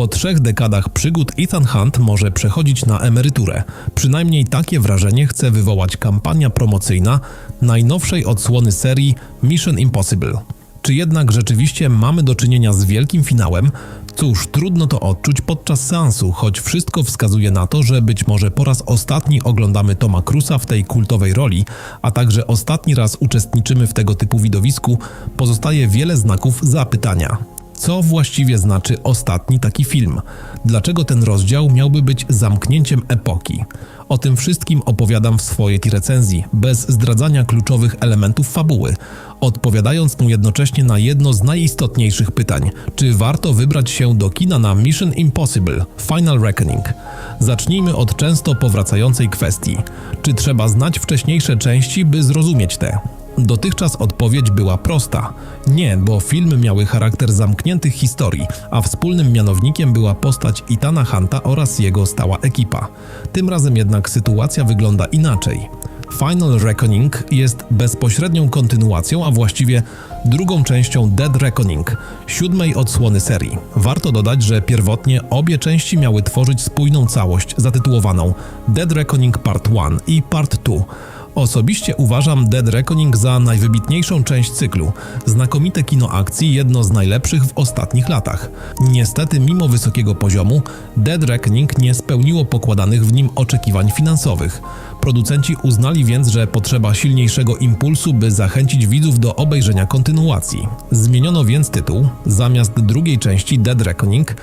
Po trzech dekadach przygód Ethan Hunt może przechodzić na emeryturę. Przynajmniej takie wrażenie chce wywołać kampania promocyjna najnowszej odsłony serii Mission Impossible. Czy jednak rzeczywiście mamy do czynienia z wielkim finałem? Cóż, trudno to odczuć podczas seansu, choć wszystko wskazuje na to, że być może po raz ostatni oglądamy Toma Cruza w tej kultowej roli, a także ostatni raz uczestniczymy w tego typu widowisku, pozostaje wiele znaków zapytania. Co właściwie znaczy ostatni taki film? Dlaczego ten rozdział miałby być zamknięciem epoki? O tym wszystkim opowiadam w swojej recenzji, bez zdradzania kluczowych elementów fabuły, odpowiadając mu jednocześnie na jedno z najistotniejszych pytań: czy warto wybrać się do kina na Mission Impossible Final Reckoning? Zacznijmy od często powracającej kwestii: czy trzeba znać wcześniejsze części, by zrozumieć te? Dotychczas odpowiedź była prosta. Nie, bo filmy miały charakter zamkniętych historii, a wspólnym mianownikiem była postać Itana Hunta oraz jego stała ekipa. Tym razem jednak sytuacja wygląda inaczej. Final Reckoning jest bezpośrednią kontynuacją, a właściwie drugą częścią Dead Reckoning, siódmej odsłony serii. Warto dodać, że pierwotnie obie części miały tworzyć spójną całość zatytułowaną Dead Reckoning Part 1 i Part 2. Osobiście uważam Dead Reckoning za najwybitniejszą część cyklu. Znakomite kino akcji, jedno z najlepszych w ostatnich latach. Niestety, mimo wysokiego poziomu, Dead Reckoning nie spełniło pokładanych w nim oczekiwań finansowych. Producenci uznali więc, że potrzeba silniejszego impulsu, by zachęcić widzów do obejrzenia kontynuacji. Zmieniono więc tytuł. Zamiast drugiej części Dead Reckoning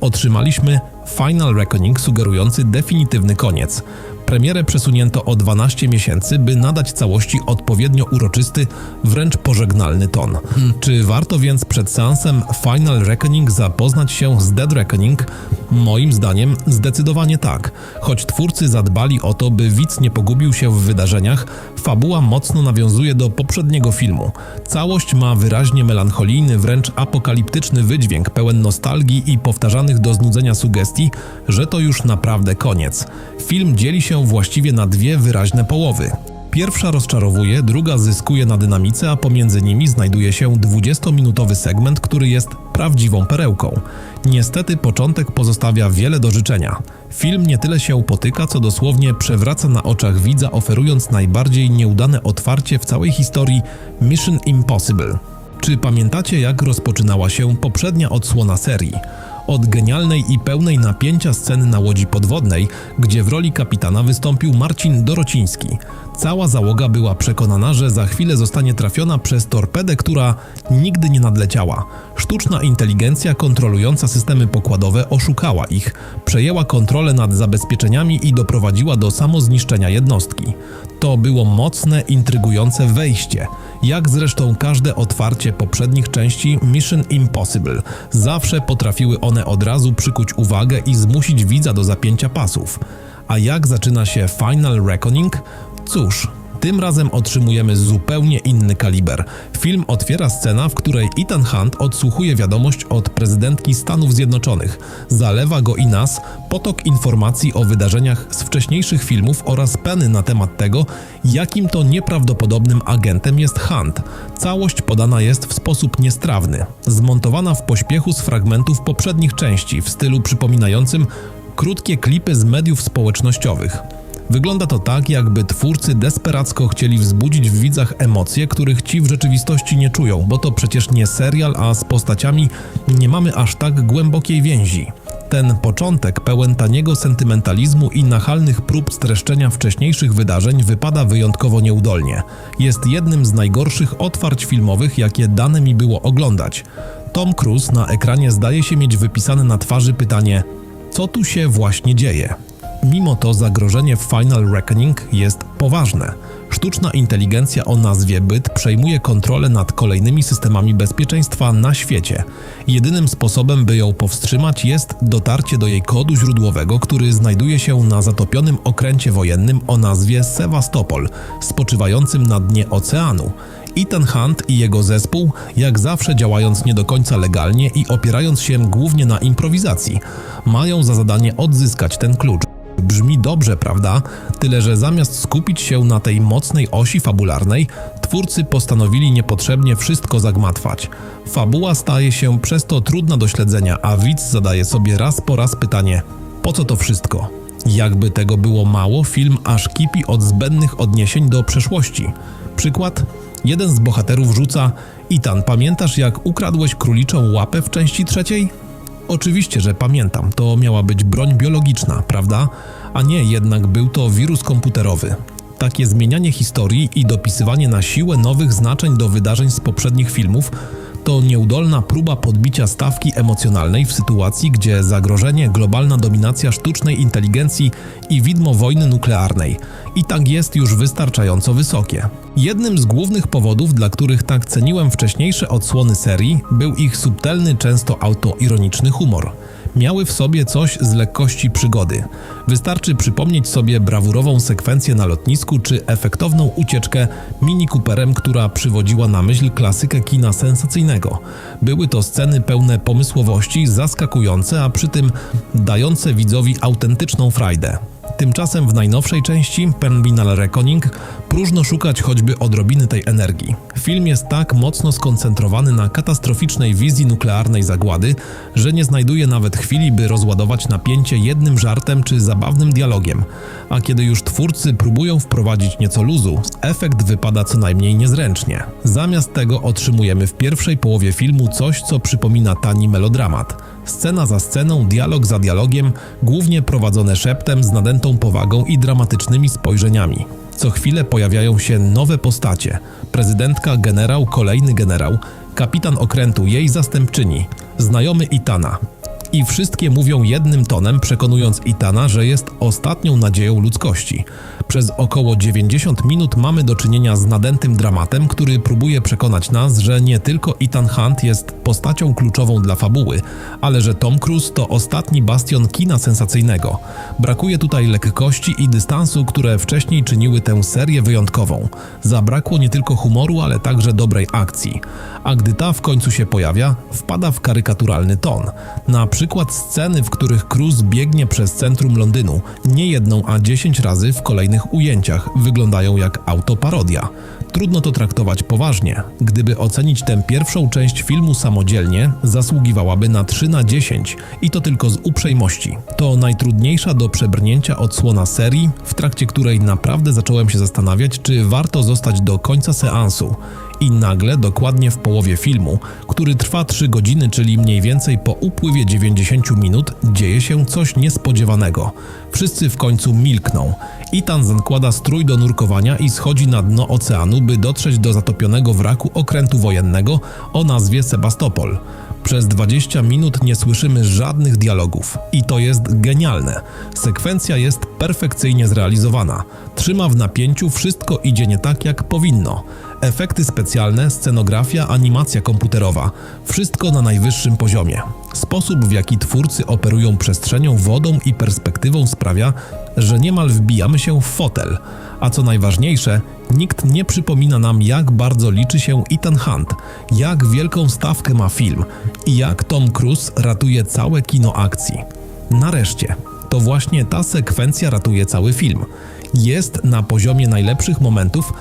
otrzymaliśmy Final Reckoning sugerujący definitywny koniec. Premierę przesunięto o 12 miesięcy, by nadać całości odpowiednio uroczysty, wręcz pożegnalny ton. Czy warto więc przed seansem Final Reckoning zapoznać się z Dead Reckoning? Moim zdaniem zdecydowanie tak. Choć twórcy zadbali o to, by widz nie pogubił się w wydarzeniach, fabuła mocno nawiązuje do poprzedniego filmu. Całość ma wyraźnie melancholijny, wręcz apokaliptyczny wydźwięk, pełen nostalgii i powtarzanych do znudzenia sugestii, że to już naprawdę koniec. Film dzieli się właściwie na dwie wyraźne połowy. Pierwsza rozczarowuje, druga zyskuje na dynamice, a pomiędzy nimi znajduje się 20-minutowy segment, który jest prawdziwą perełką. Niestety początek pozostawia wiele do życzenia. Film nie tyle się potyka, co dosłownie przewraca na oczach widza, oferując najbardziej nieudane otwarcie w całej historii Mission Impossible. Czy pamiętacie, jak rozpoczynała się poprzednia odsłona serii? Od genialnej i pełnej napięcia sceny na łodzi podwodnej, gdzie w roli kapitana wystąpił Marcin Dorociński. Cała załoga była przekonana, że za chwilę zostanie trafiona przez torpedę, która nigdy nie nadleciała. Sztuczna inteligencja kontrolująca systemy pokładowe oszukała ich, przejęła kontrolę nad zabezpieczeniami i doprowadziła do samozniszczenia jednostki. To było mocne, intrygujące wejście, jak zresztą każde otwarcie poprzednich części Mission Impossible. Zawsze potrafiły one od razu przykuć uwagę i zmusić widza do zapięcia pasów. A jak zaczyna się Final Reckoning? Cóż, tym razem otrzymujemy zupełnie inny kaliber. Film otwiera scena, w której Ethan Hunt odsłuchuje wiadomość od prezydentki Stanów Zjednoczonych. Zalewa go i nas potok informacji o wydarzeniach z wcześniejszych filmów oraz peny na temat tego, jakim to nieprawdopodobnym agentem jest Hunt. Całość podana jest w sposób niestrawny, zmontowana w pośpiechu z fragmentów poprzednich części w stylu przypominającym krótkie klipy z mediów społecznościowych. Wygląda to tak, jakby twórcy desperacko chcieli wzbudzić w widzach emocje, których ci w rzeczywistości nie czują, bo to przecież nie serial, a z postaciami nie mamy aż tak głębokiej więzi. Ten początek pełen taniego sentymentalizmu i nachalnych prób streszczenia wcześniejszych wydarzeń wypada wyjątkowo nieudolnie. Jest jednym z najgorszych otwarć filmowych, jakie dane mi było oglądać. Tom Cruise na ekranie zdaje się mieć wypisane na twarzy pytanie: co tu się właśnie dzieje? Mimo to zagrożenie w Final Reckoning jest poważne. Sztuczna inteligencja o nazwie byt przejmuje kontrolę nad kolejnymi systemami bezpieczeństwa na świecie. Jedynym sposobem, by ją powstrzymać, jest dotarcie do jej kodu źródłowego, który znajduje się na zatopionym okręcie wojennym o nazwie Sewastopol, spoczywającym na dnie oceanu. Ethan Hunt i jego zespół, jak zawsze działając nie do końca legalnie i opierając się głównie na improwizacji, mają za zadanie odzyskać ten klucz. Brzmi dobrze, prawda? Tyle, że zamiast skupić się na tej mocnej osi fabularnej, twórcy postanowili niepotrzebnie wszystko zagmatwać. Fabuła staje się przez to trudna do śledzenia, a widz zadaje sobie raz po raz pytanie: po co to wszystko? Jakby tego było mało, film aż kipi od zbędnych odniesień do przeszłości. Przykład: jeden z bohaterów rzuca: Itan, pamiętasz jak ukradłeś króliczą łapę w części trzeciej? Oczywiście, że pamiętam, to miała być broń biologiczna, prawda? A nie, jednak był to wirus komputerowy. Takie zmienianie historii i dopisywanie na siłę nowych znaczeń do wydarzeń z poprzednich filmów to nieudolna próba podbicia stawki emocjonalnej w sytuacji, gdzie zagrożenie, globalna dominacja sztucznej inteligencji i widmo wojny nuklearnej i tak jest już wystarczająco wysokie. Jednym z głównych powodów, dla których tak ceniłem wcześniejsze odsłony serii, był ich subtelny, często autoironiczny humor miały w sobie coś z lekkości przygody. Wystarczy przypomnieć sobie brawurową sekwencję na lotnisku czy efektowną ucieczkę Mini Cooperem, która przywodziła na myśl klasykę kina sensacyjnego. Były to sceny pełne pomysłowości, zaskakujące, a przy tym dające widzowi autentyczną frajdę. Tymczasem w najnowszej części, Terminal Reckoning, próżno szukać choćby odrobiny tej energii. Film jest tak mocno skoncentrowany na katastroficznej wizji nuklearnej zagłady, że nie znajduje nawet chwili, by rozładować napięcie jednym żartem czy zabawnym dialogiem. A kiedy już twórcy próbują wprowadzić nieco luzu, efekt wypada co najmniej niezręcznie. Zamiast tego otrzymujemy w pierwszej połowie filmu coś, co przypomina tani melodramat. Scena za sceną, dialog za dialogiem, głównie prowadzone szeptem z nadętą powagą i dramatycznymi spojrzeniami. Co chwilę pojawiają się nowe postacie: prezydentka, generał, kolejny generał, kapitan okrętu, jej zastępczyni, znajomy Itana. I wszystkie mówią jednym tonem, przekonując Itana, że jest ostatnią nadzieją ludzkości. Przez około 90 minut mamy do czynienia z nadętym dramatem, który próbuje przekonać nas, że nie tylko Ethan Hunt jest postacią kluczową dla fabuły, ale że Tom Cruise to ostatni bastion kina sensacyjnego. Brakuje tutaj lekkości i dystansu, które wcześniej czyniły tę serię wyjątkową. Zabrakło nie tylko humoru, ale także dobrej akcji. A gdy ta w końcu się pojawia, wpada w karykaturalny ton. Na przykład sceny, w których Cruise biegnie przez centrum Londynu nie jedną, a dziesięć razy w ujęciach wyglądają jak autoparodia. Trudno to traktować poważnie. Gdyby ocenić tę pierwszą część filmu samodzielnie, zasługiwałaby na 3 na 10 i to tylko z uprzejmości. To najtrudniejsza do przebrnięcia odsłona serii, w trakcie której naprawdę zacząłem się zastanawiać, czy warto zostać do końca seansu. I nagle, dokładnie w połowie filmu, który trwa 3 godziny, czyli mniej więcej po upływie 90 minut, dzieje się coś niespodziewanego. Wszyscy w końcu milkną. Ethan zakłada strój do nurkowania i schodzi na dno oceanu, by dotrzeć do zatopionego wraku okrętu wojennego o nazwie Sebastopol. Przez 20 minut nie słyszymy żadnych dialogów i to jest genialne. Sekwencja jest perfekcyjnie zrealizowana. Trzyma w napięciu, wszystko idzie nie tak jak powinno. Efekty specjalne, scenografia, animacja komputerowa wszystko na najwyższym poziomie. Sposób, w jaki twórcy operują przestrzenią, wodą i perspektywą sprawia, że niemal wbijamy się w fotel. A co najważniejsze, nikt nie przypomina nam, jak bardzo liczy się Ethan Hunt, jak wielką stawkę ma film i jak Tom Cruise ratuje całe kino akcji. Nareszcie, to właśnie ta sekwencja ratuje cały film. Jest na poziomie najlepszych momentów,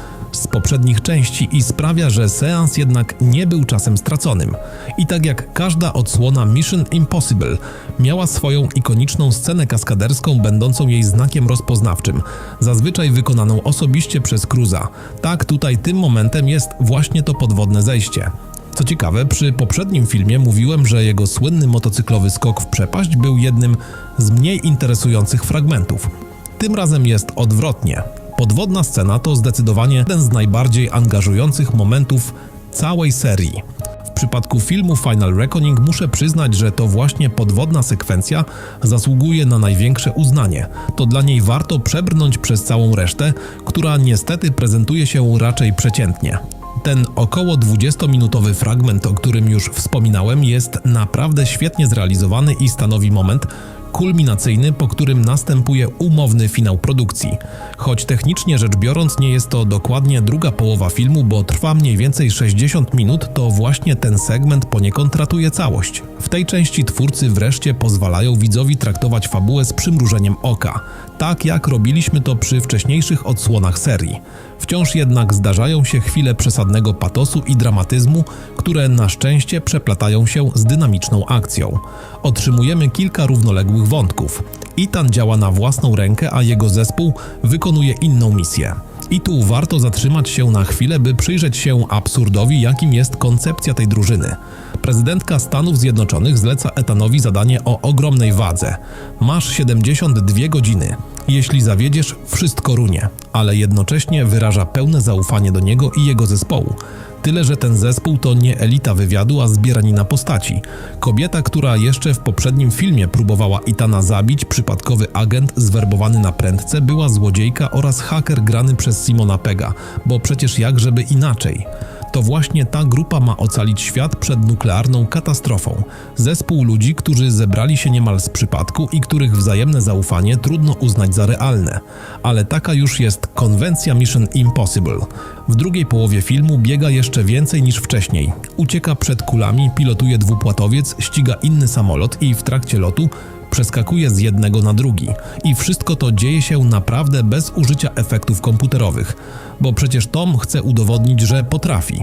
z poprzednich części i sprawia, że seans jednak nie był czasem straconym. I tak jak każda odsłona Mission Impossible miała swoją ikoniczną scenę kaskaderską będącą jej znakiem rozpoznawczym, zazwyczaj wykonaną osobiście przez Cruza, tak tutaj tym momentem jest właśnie to podwodne zejście. Co ciekawe, przy poprzednim filmie mówiłem, że jego słynny motocyklowy skok w przepaść był jednym z mniej interesujących fragmentów. Tym razem jest odwrotnie. Podwodna scena to zdecydowanie jeden z najbardziej angażujących momentów całej serii. W przypadku filmu Final Reckoning muszę przyznać, że to właśnie podwodna sekwencja zasługuje na największe uznanie. To dla niej warto przebrnąć przez całą resztę, która niestety prezentuje się raczej przeciętnie. Ten około 20-minutowy fragment, o którym już wspominałem, jest naprawdę świetnie zrealizowany i stanowi moment, kulminacyjny, po którym następuje umowny finał produkcji. Choć technicznie rzecz biorąc nie jest to dokładnie druga połowa filmu, bo trwa mniej więcej 60 minut, to właśnie ten segment poniekąd ratuje całość. W tej części twórcy wreszcie pozwalają widzowi traktować fabułę z przymrużeniem oka, tak jak robiliśmy to przy wcześniejszych odsłonach serii. Wciąż jednak zdarzają się chwile przesadnego patosu i dramatyzmu, które na szczęście przeplatają się z dynamiczną akcją. Otrzymujemy kilka równoległych wątków. Ethan działa na własną rękę, a jego zespół wykonuje inną misję. I tu warto zatrzymać się na chwilę, by przyjrzeć się absurdowi, jakim jest koncepcja tej drużyny. Prezydentka Stanów Zjednoczonych zleca Etanowi zadanie o ogromnej wadze. Masz 72 godziny. Jeśli zawiedziesz, wszystko runie, ale jednocześnie wyraża pełne zaufanie do niego i jego zespołu. Tyle, że ten zespół to nie elita wywiadu, a zbieranina postaci. Kobieta, która jeszcze w poprzednim filmie próbowała Itana zabić, przypadkowy agent zwerbowany na prędce, była złodziejka oraz haker grany przez Simona Pega, bo przecież jakżeby inaczej. To właśnie ta grupa ma ocalić świat przed nuklearną katastrofą. Zespół ludzi, którzy zebrali się niemal z przypadku i których wzajemne zaufanie trudno uznać za realne. Ale taka już jest konwencja Mission Impossible. W drugiej połowie filmu biega jeszcze więcej niż wcześniej. Ucieka przed kulami, pilotuje dwupłatowiec, ściga inny samolot i w trakcie lotu przeskakuje z jednego na drugi. I wszystko to dzieje się naprawdę bez użycia efektów komputerowych, bo przecież Tom chce udowodnić, że potrafi.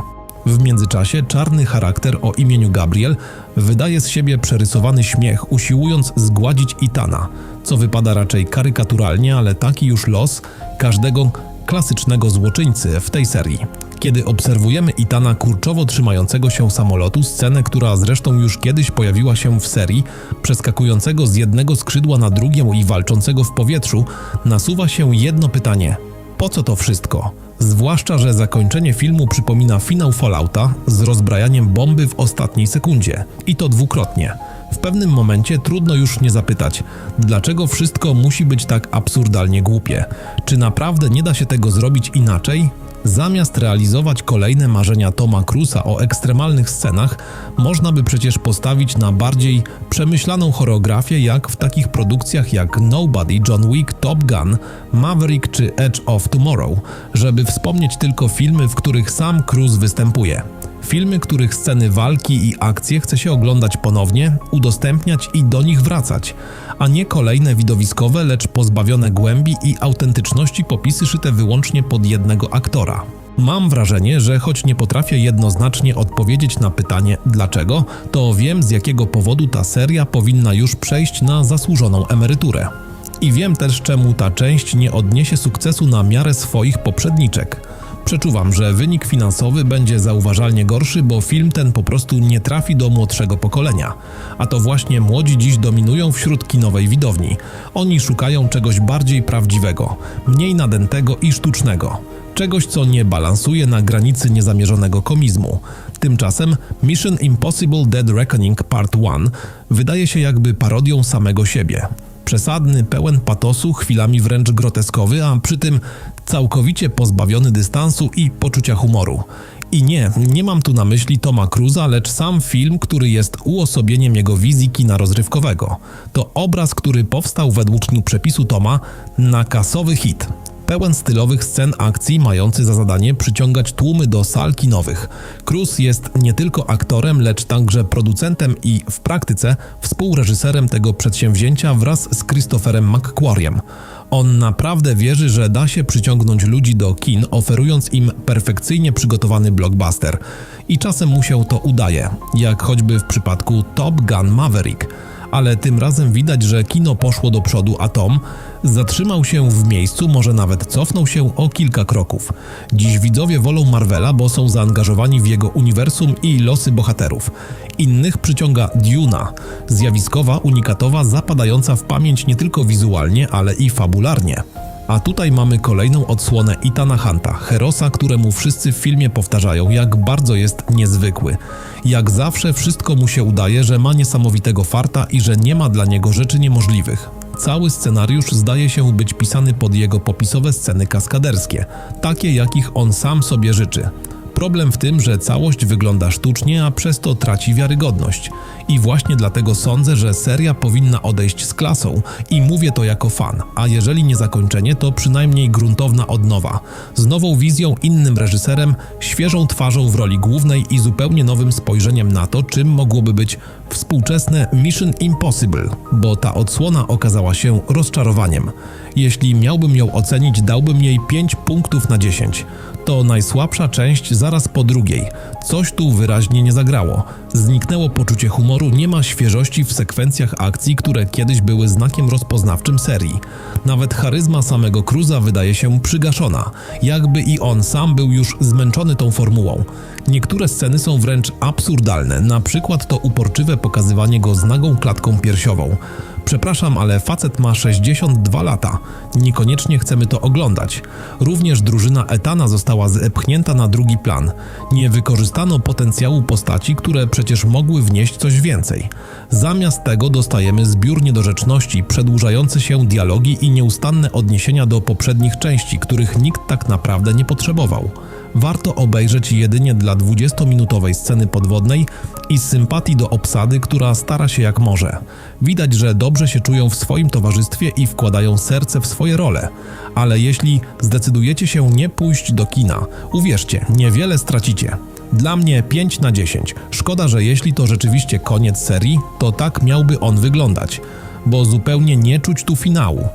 W międzyczasie czarny charakter o imieniu Gabriel wydaje z siebie przerysowany śmiech, usiłując zgładzić Itana, co wypada raczej karykaturalnie, ale taki już los każdego klasycznego złoczyńcy w tej serii. Kiedy obserwujemy Itana kurczowo trzymającego się samolotu, scenę, która zresztą już kiedyś pojawiła się w serii, przeskakującego z jednego skrzydła na drugie i walczącego w powietrzu, nasuwa się jedno pytanie: po co to wszystko? Zwłaszcza, że zakończenie filmu przypomina finał Fallouta z rozbrajaniem bomby w ostatniej sekundzie. I to dwukrotnie. W pewnym momencie trudno już nie zapytać, dlaczego wszystko musi być tak absurdalnie głupie. Czy naprawdę nie da się tego zrobić inaczej? Zamiast realizować kolejne marzenia Toma Cruza o ekstremalnych scenach, można by przecież postawić na bardziej przemyślaną choreografię, jak w takich produkcjach jak Nobody, John Wick, Top Gun, Maverick czy Edge of Tomorrow, żeby wspomnieć tylko filmy, w których sam Cruise występuje. Filmy, których sceny walki i akcje chce się oglądać ponownie, udostępniać i do nich wracać, a nie kolejne widowiskowe, lecz pozbawione głębi i autentyczności popisy szyte wyłącznie pod jednego aktora. Mam wrażenie, że choć nie potrafię jednoznacznie odpowiedzieć na pytanie dlaczego, to wiem z jakiego powodu ta seria powinna już przejść na zasłużoną emeryturę. I wiem też czemu ta część nie odniesie sukcesu na miarę swoich poprzedniczek. Przeczuwam, że wynik finansowy będzie zauważalnie gorszy, bo film ten po prostu nie trafi do młodszego pokolenia. A to właśnie młodzi dziś dominują wśród kinowej widowni. Oni szukają czegoś bardziej prawdziwego, mniej nadętego i sztucznego. Czegoś, co nie balansuje na granicy niezamierzonego komizmu. Tymczasem Mission Impossible Dead Reckoning Part 1 wydaje się jakby parodią samego siebie. Przesadny, pełen patosu, chwilami wręcz groteskowy, a przy tym całkowicie pozbawiony dystansu i poczucia humoru. I nie, nie mam tu na myśli Toma Cruza, lecz sam film, który jest uosobieniem jego wizji kina rozrywkowego. To obraz, który powstał według przepisu Toma na kasowy hit pełen stylowych scen akcji, mający za zadanie przyciągać tłumy do sal kinowych. Cruz jest nie tylko aktorem, lecz także producentem i w praktyce współreżyserem tego przedsięwzięcia wraz z Christopherem McQuarriem. On naprawdę wierzy, że da się przyciągnąć ludzi do kin, oferując im perfekcyjnie przygotowany blockbuster. I czasem mu się to udaje, jak choćby w przypadku Top Gun Maverick ale tym razem widać, że kino poszło do przodu, a Tom zatrzymał się w miejscu, może nawet cofnął się o kilka kroków. Dziś widzowie wolą Marvela, bo są zaangażowani w jego uniwersum i losy bohaterów. Innych przyciąga Duna, zjawiskowa, unikatowa, zapadająca w pamięć nie tylko wizualnie, ale i fabularnie. A tutaj mamy kolejną odsłonę Itana Hunta, herosa, któremu wszyscy w filmie powtarzają, jak bardzo jest niezwykły. Jak zawsze wszystko mu się udaje, że ma niesamowitego farta i że nie ma dla niego rzeczy niemożliwych. Cały scenariusz zdaje się być pisany pod jego popisowe sceny kaskaderskie, takie jakich on sam sobie życzy. Problem w tym, że całość wygląda sztucznie, a przez to traci wiarygodność. I właśnie dlatego sądzę, że seria powinna odejść z klasą i mówię to jako fan, a jeżeli nie zakończenie, to przynajmniej gruntowna odnowa. Z nową wizją, innym reżyserem, świeżą twarzą w roli głównej i zupełnie nowym spojrzeniem na to, czym mogłoby być współczesne Mission Impossible, bo ta odsłona okazała się rozczarowaniem. Jeśli miałbym ją ocenić, dałbym jej 5 punktów na 10. To najsłabsza część zaraz po drugiej. Coś tu wyraźnie nie zagrało. Zniknęło poczucie humoru, nie ma świeżości w sekwencjach akcji, które kiedyś były znakiem rozpoznawczym serii. Nawet charyzma samego Cruza wydaje się przygaszona, jakby i on sam był już zmęczony tą formułą. Niektóre sceny są wręcz absurdalne, na przykład to uporczywe pokazywanie go z nagą klatką piersiową. Przepraszam, ale facet ma 62 lata. Niekoniecznie chcemy to oglądać. Również drużyna Etana została zepchnięta na drugi plan. Nie wykorzystano potencjału postaci, które przecież mogły wnieść coś więcej. Zamiast tego dostajemy zbiór niedorzeczności, przedłużające się dialogi i nieustanne odniesienia do poprzednich części, których nikt tak naprawdę nie potrzebował. Warto obejrzeć jedynie dla 20-minutowej sceny podwodnej i z sympatii do obsady, która stara się jak może. Widać, że dobrze się czują w swoim towarzystwie i wkładają serce w swoje role. Ale jeśli zdecydujecie się nie pójść do kina, uwierzcie, niewiele stracicie. Dla mnie 5 na 10. Szkoda, że jeśli to rzeczywiście koniec serii, to tak miałby on wyglądać, bo zupełnie nie czuć tu finału.